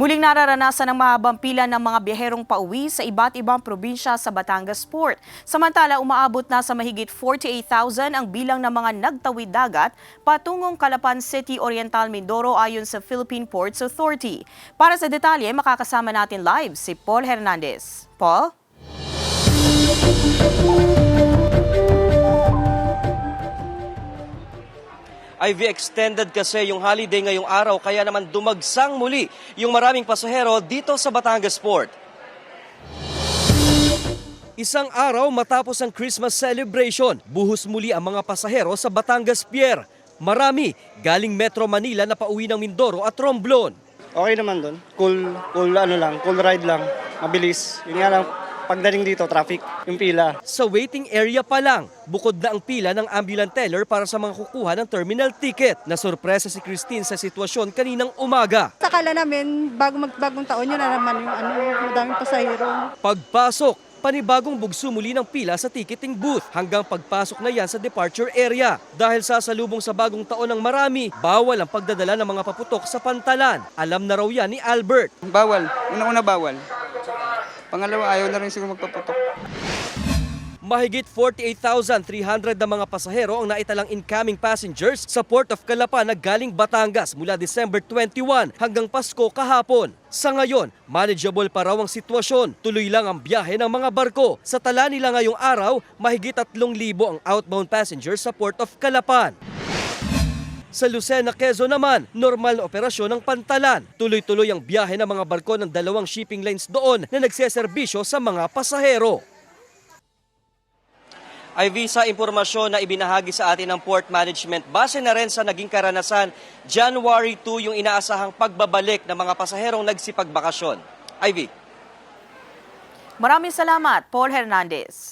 Muling nararanasan ng mahabang pila ng mga biyaherong pauwi sa iba't ibang probinsya sa Batangas Port. Samantala, umaabot na sa mahigit 48,000 ang bilang ng mga nagtawid dagat patungong Calapan City, Oriental Mindoro ayon sa Philippine Ports Authority. Para sa detalye, makakasama natin live si Paul Hernandez. Paul? IV extended kasi yung holiday ngayong araw kaya naman dumagsang muli yung maraming pasahero dito sa Batangas Port. Isang araw matapos ang Christmas celebration, buhos muli ang mga pasahero sa Batangas Pier. Marami galing Metro Manila na pauwi ng Mindoro at Romblon. Okay naman doon. Cool, cool ano lang, cool ride lang. Mabilis. Yun nga lang, pagdating dito, traffic, yung pila. Sa waiting area pa lang, bukod na ang pila ng ambulance teller para sa mga kukuha ng terminal ticket. Nasorpresa si Christine sa sitwasyon kaninang umaga. Sakala namin, bago magbagong taon, yun na naman yung ano, madaming pasahero. Pagpasok, panibagong bugso muli ng pila sa ticketing booth hanggang pagpasok na yan sa departure area. Dahil sasalubong sa bagong taon ng marami, bawal ang pagdadala ng mga paputok sa pantalan. Alam na raw yan ni Albert. Bawal. Una-una bawal. Pangalawa, ayaw na rin siguro magpaputok. Mahigit 48,300 na mga pasahero ang naitalang incoming passengers sa Port of Calapan na galing Batangas mula December 21 hanggang Pasko kahapon. Sa ngayon, manageable pa raw ang sitwasyon. Tuloy lang ang biyahe ng mga barko. Sa tala nila ngayong araw, mahigit 3,000 ang outbound passengers sa Port of Calapan. Sa Lucena, Quezon naman, normal na operasyon ng pantalan. Tuloy-tuloy ang biyahe ng mga barko ng dalawang shipping lines doon na nagseserbisyo sa mga pasahero. IV sa impormasyon na ibinahagi sa atin ng port management, base na rin sa naging karanasan, January 2 yung inaasahang pagbabalik ng mga pasaherong nagsipagbakasyon. IV. Maraming salamat, Paul Hernandez.